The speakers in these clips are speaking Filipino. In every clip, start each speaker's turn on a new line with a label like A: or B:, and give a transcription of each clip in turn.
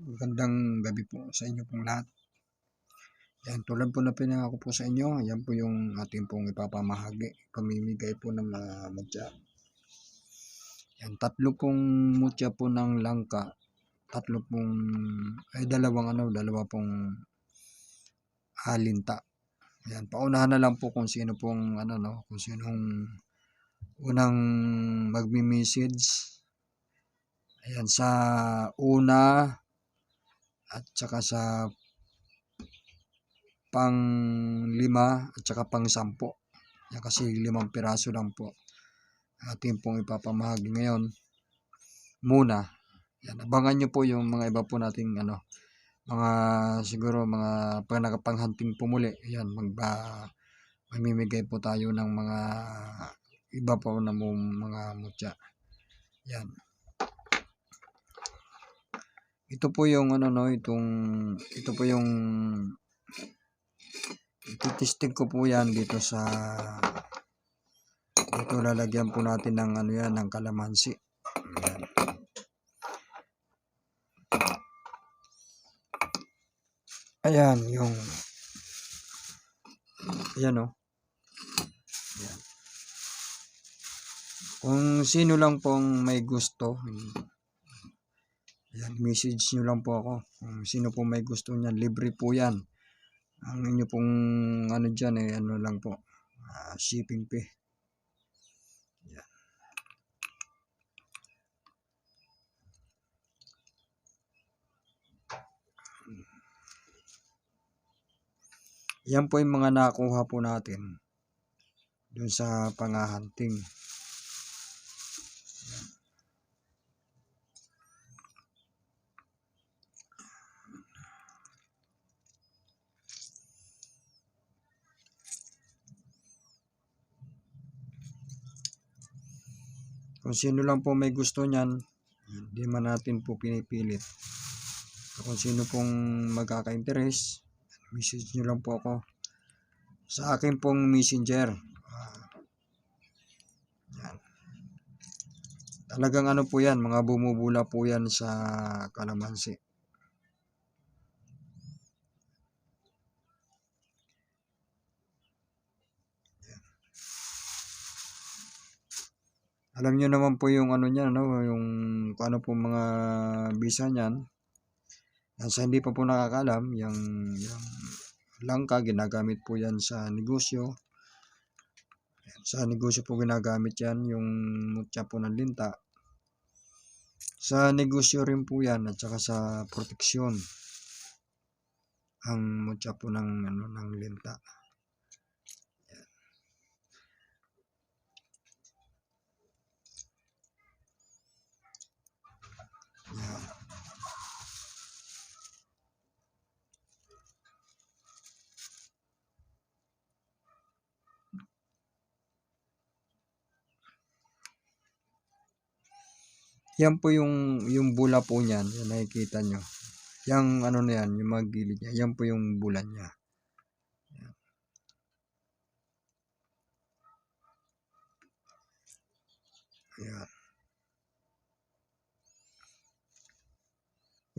A: Magandang gabi po sa inyo pong lahat. Yan, tulad po na pinangako po sa inyo, yan po yung ating pong ipapamahagi, pamimigay po ng mga mutya. Yan, tatlo pong mutya po ng langka, tatlo pong, ay dalawang ano, dalawa pong halinta. Yan, paunahan na lang po kung sino pong, ano no, kung sinong unang magmi-message. Ayan, sa una, at saka sa pang lima at saka pang sampo. Yan kasi limang piraso lang po ating pong ipapamahagi ngayon muna. Yan, abangan nyo po yung mga iba po nating ano, mga siguro mga pag nakapanghanting po muli. Yan, magba, mamimigay po tayo ng mga iba po na mga mutya. Yan. Ito po yung ano no, itong ito po yung ititesting ko po yan dito sa dito lalagyan po natin ng ano yan, ng kalamansi. Ayan. Yung ayan o. Ayan. Kung sino lang pong may gusto, Ayan, message nyo lang po ako. Kung sino po may gusto niyan, libre po yan. Ang inyo pong ano dyan eh, ano lang po, ah, shipping fee. Ayan. Yan po yung mga nakuha po natin dun sa pangahanting. Kung sino lang po may gusto niyan, hindi man natin po pinipilit. Kung sino pong magkaka-interest, message nyo lang po ako sa akin pong messenger. Ah, yan. Talagang ano po yan, mga bumubula po yan sa kalamansi. Alam niyo naman po yung ano niya, no? yung kung ano po mga visa niyan. Yan, sa hindi pa po nakakalam, yung, yung langka, ginagamit po yan sa negosyo. Sa negosyo po ginagamit yan, yung mutya po ng linta. Sa negosyo rin po yan, at saka sa proteksyon. Ang mutya po ng, ano, ng linta. Yan. Po yung yung bula po niyan, yan nakikita nyo. Yang ano na yan, yung mga gilid niya, yan po yung bulan niya. Yan. Ayan.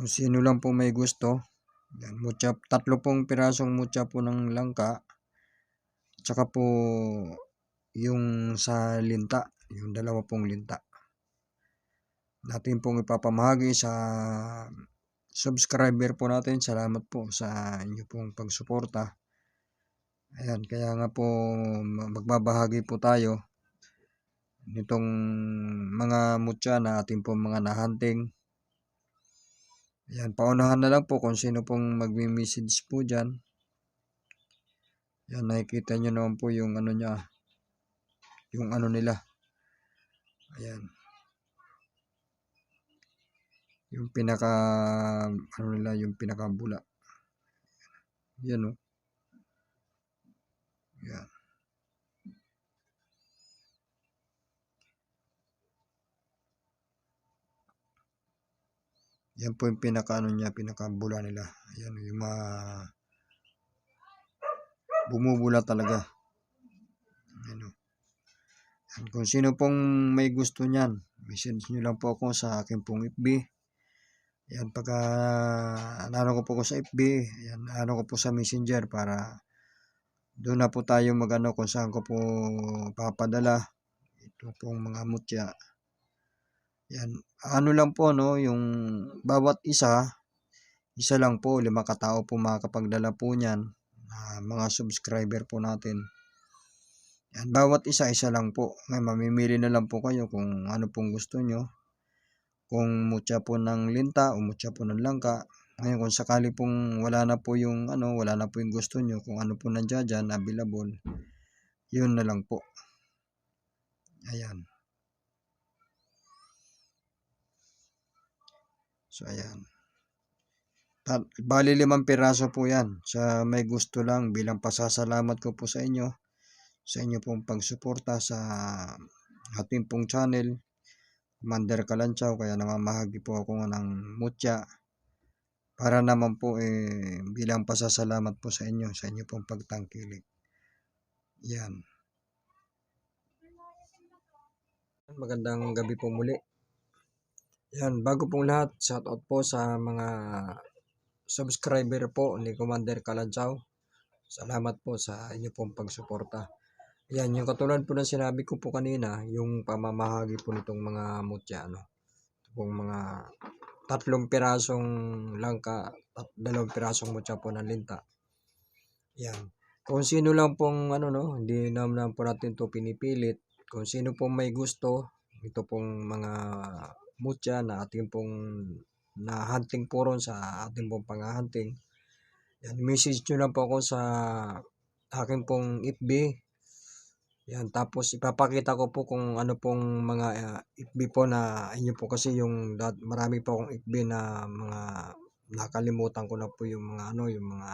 A: Kung sino lang po may gusto, yan, mutya, tatlo pong pirasong mutya po ng langka, tsaka po yung sa linta, yung dalawa pong linta. Natin pong ipapamahagi sa subscriber po natin. Salamat po sa inyo pong pagsuporta. Ayan, kaya nga po magbabahagi po tayo nitong mga mutya na ating pong mga nahunting. Ayan, paunahan na lang po kung sino pong magmi-message po dyan. Yan, nakikita nyo naman po yung ano niya, yung ano nila. Ayan. Yung pinaka, ano nila, yung pinaka bula. Yan o. Yan. Yan po yung pinaka ano niya, pinaka bula nila. Ayan, yung mga bumubula talaga. Ayan o. Yan, kung sino pong may gusto niyan, message nyo lang po ako sa akin pong FB. Yan, pagka ano ko po ko sa FB, yan, ano ko po sa Messenger para doon na po tayo magano kung saan ko po papadala ito pong mga mutya. Yan, ano lang po no, yung bawat isa, isa lang po, lima katao po makakapagdala po niyan, ah, mga subscriber po natin. Yan, bawat isa, isa lang po. Ngayon, mamimili na lang po kayo kung ano pong gusto nyo. Kung mutya po ng linta o mutya po ng langka. Ngayon, kung sakali pong wala na po yung ano, wala na po yung gusto nyo, kung ano po nandiyan dyan, available, yun na lang po. Ayan. So, ayan. Bali limang piraso po yan. Sa may gusto lang bilang pasasalamat ko po sa inyo sa inyo pong pagsuporta sa ating pong channel Commander Kalanchaw kaya namamahagi po ako ng mutya para naman po eh, bilang pasasalamat po sa inyo sa inyo pong pagtangkilik yan magandang gabi po muli yan bago pong lahat shout out po sa mga subscriber po ni Commander Kalanchaw salamat po sa inyo pong pagsuporta yan, yung katulad po ng sinabi ko po kanina, yung pamamahagi po nitong mga mutya, ano, ito pong mga tatlong pirasong langka, at dalawang pirasong mutya po ng linta. Yan. Kung sino lang pong, ano, no, hindi naman po natin to pinipilit. Kung sino pong may gusto, ito pong mga mutya na ating pong na hunting po ron sa ating pong panghahunting. Yan, message nyo lang po ako sa aking pong FB, yan, tapos ipapakita ko po kung ano pong mga uh, FB po na inyo po kasi yung marami po akong FB na mga nakalimutan ko na po yung mga ano, yung mga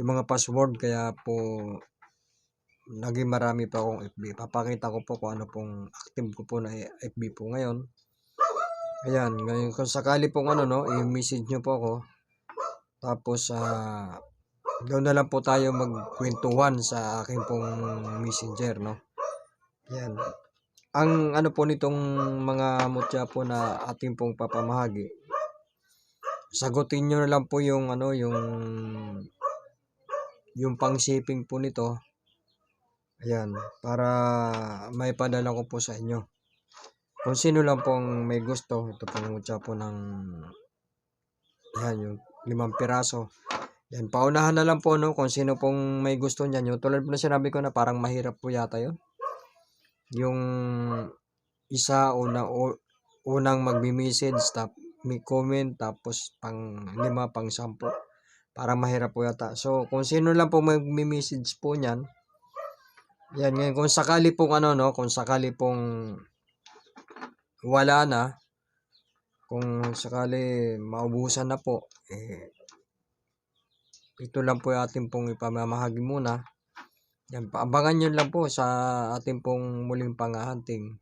A: yung mga password kaya po naging marami pa akong FB. Papakita ko po kung ano pong active ko po na FB po ngayon. Ayan, ngayon kung sakali pong ano no, i-message nyo po ako. Tapos uh, doon na lang po tayo magkwentuhan sa aking pong messenger, no? Yan. Ang ano po nitong mga mutya po na ating pong papamahagi, sagutin nyo na lang po yung ano, yung yung pang-shipping po nito. Ayan, para may padala ko po sa inyo. Kung sino lang pong may gusto, ito pong mutya po ng yan, yung limang piraso. Yan, paunahan na lang po no kung sino pong may gusto niyan. Yung tulad po na sinabi ko na parang mahirap po yata yun. Yung isa una o, unang magmi-message tap may comment tapos pang lima pang sampo. Parang mahirap po yata. So kung sino lang po magmi-message po niyan. Yan ngayon kung sakali pong ano no, kung sakali pong wala na kung sakali maubusan na po eh ito lang po ating pong ipamamahagi muna. Yan, paabangan nyo lang po sa ating pong muling panghahunting.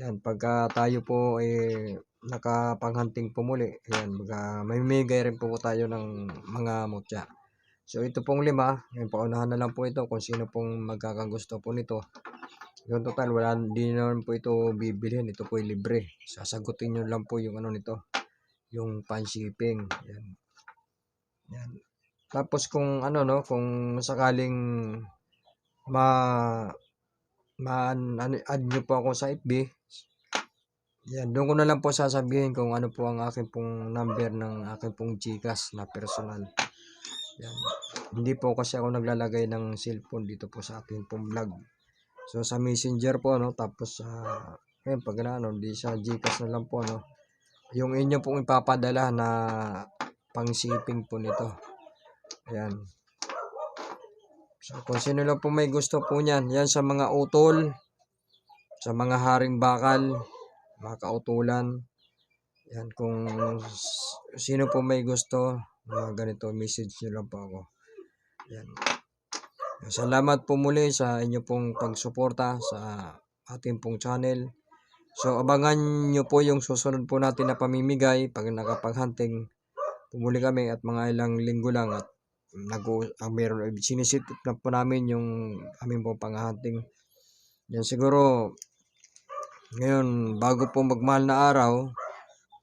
A: Yan, pagka tayo po eh nakapanghanting po muli, yan, baga, may migay rin po tayo ng mga mutya. So ito pong lima, yan, paunahan na lang po ito kung sino pong magkakagusto po nito. Yung total, wala, di naman po ito bibilhin. Ito po ay libre. Sasagutin nyo lang po yung ano nito. Yung pan-shipping. Yan. Yan. Tapos kung ano no, kung sakaling ma ma ano, add nyo po ako sa FB, yan, doon ko na lang po sasabihin kung ano po ang aking pong number ng aking pong Gcash na personal. Yan. Hindi po kasi ako naglalagay ng cellphone dito po sa ating pong vlog. So sa Messenger po no, tapos sa uh, ayun, pag ano, di sa Gcash na lang po no. Yung inyo pong ipapadala na pang shipping po nito. Ayan. So, kung sino lang po may gusto po niyan, yan sa mga utol, sa mga haring bakal, mga kautulan. Yan, kung sino po may gusto, mga ganito, message nyo lang po ako. Yan. Salamat po muli sa inyo pong pagsuporta sa ating pong channel. So, abangan nyo po yung susunod po natin na pamimigay pag nakapag-hunting. Pumuli kami at mga ilang linggo lang at nag ang meron sinisit na po namin yung aming pong panghunting. Yan siguro ngayon bago po magmahal na araw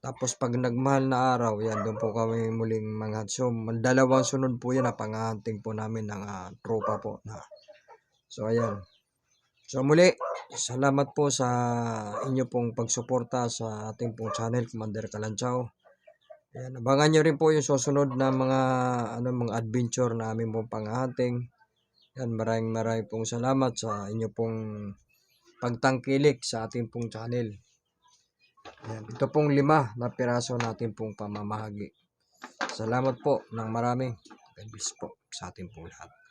A: Tapos pag nagmahal na araw, yan, doon po kami muling mga So, dalawang sunod po yan na panghahunting po namin ng ah, tropa po. Na. So, ayan. So, muli, salamat po sa inyo pong pagsuporta sa ating pong channel, Commander Kalanchaw. Ayan, abangan nyo rin po yung susunod na mga, ano, mga adventure na aming pong panghahunting. Yan, maraming maraming pong salamat sa inyo pong pagtangkilik sa ating pong channel. Yan, ito pong lima na piraso natin pong pamamahagi. Salamat po ng marami. God bless po sa ating pong lahat.